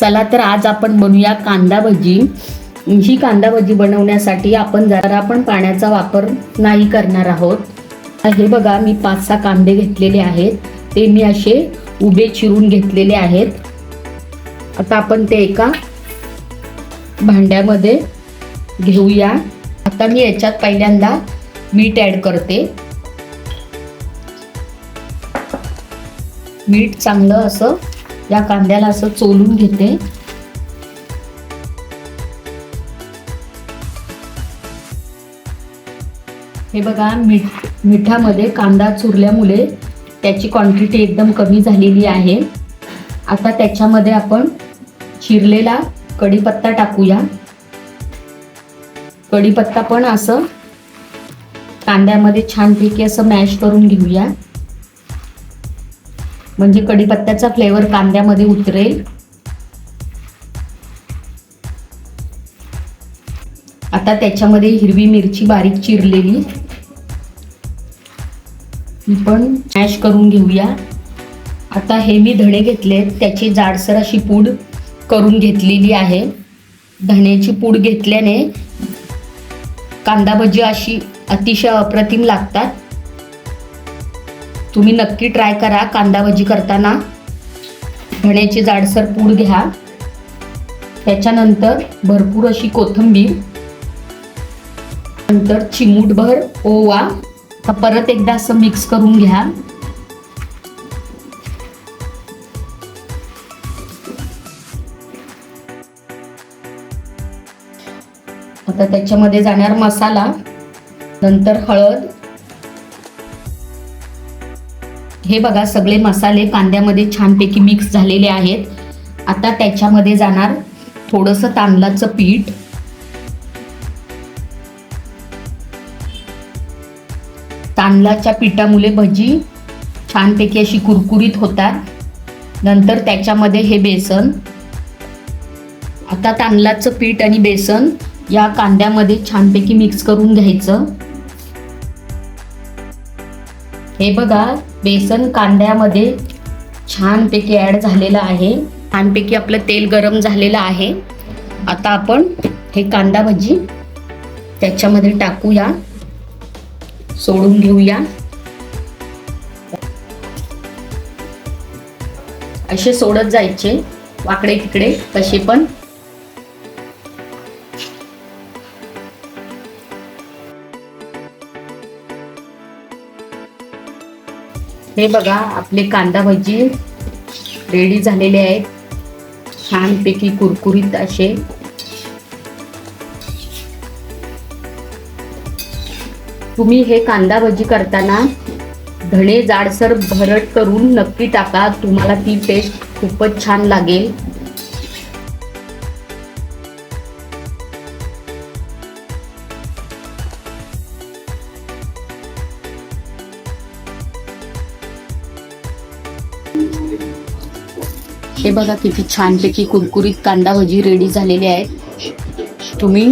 चला तर आज आपण बनवूया कांदा भजी. ही कांदा भजी बनवण्यासाठी आपण जरा पण पाण्याचा वापर नाही करणार आहोत. हे बघा मी पाच सहा कांदे घेतलेले आहेत. ते मी असे उभे चिरून घेतलेले आहेत. आता आपण ते एका भांड्यामध्ये घेऊया. आता मी याच्यात पहिल्यांदा मीठ ॲड करते. मीठ चांगलं असं या कांद्याला असं चोलून घेते. हे बघा मीठ मिठामध्ये कांदा चुरल्यामुळे त्याची क्वांटिटी एकदम कमी झालेली आहे. आता त्याच्यामध्ये आपण चिरलेला कढीपत्ता टाकूया. कढीपत्ता पण असं कांद्यामध्ये छानपैकी असं मॅश करून घेऊया. म्हणजे कढीपत्त्याचा फ्लेवर कांद्यामध्ये उतरेल. आता त्याच्यामध्ये हिरवी मिरची बारीक चिरलेली. ही पण मॅश करून घेऊया. आता हे मी धणे घेतले त्याची जाडसर अशी पूड करून घेतलेली आहे. धण्याची पूड घेतल्याने कांदा भजी अशी अतिशय अप्रतिम लागतात. तुम्ही नक्की ट्राय करा कांदा भजी करताना. धण्याची जाडसर पूड घ्या. त्याच्यानंतर भरपूर अशी कोथिंबीर. नंतर चिमूटभर ओवा. तर परत एकदा असं मिक्स करून घ्या. आता त्याच्यामध्ये जाणार मसाला. नंतर हळद. हे बघा सगळे मसाले कांद्यामध्ये छानपैकी मिक्स झालेले आहेत. आता त्याच्यामध्ये जाणार थोडंसं तांदळाचं पीठ. तांदळाच्या पिठामुळे भजी छानपैकी अशी कुरकुरीत होतात. नंतर त्याच्यामध्ये हे बेसन. आता तांदळाचं पीठ आणि बेसन या कांद्यामध्ये छानपैकी मिक्स करून घ्यायचं. हे बघा बेसन कांद्यामध्ये छानपैकी ॲड झालेलं आहे. छानपैकी आपलं तेल गरम झालेलं आहे. आता आपण हे कांदा भजी त्याच्यामध्ये टाकूया. सोडून घेऊया. असे सोडत जायचे. वाकडे तिकडे कसे पण हे बघा आपले कांदा भजी रेडी झालेले आहेत. छानपैकी कुरकुरीत असे. तुम्ही हे कांदा भजी करताना धणे जाडसर भरट करून नक्की टाका. तुम्हाला ती टेस्ट खूपच छान लागेल. हे बघा किती छानपैकी कुरकुरीत कांदा भजी रेडी झालेली आहेत. तुम्ही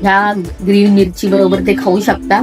ह्या ग्रीन मिरची बरोबर ते खाऊ शकता.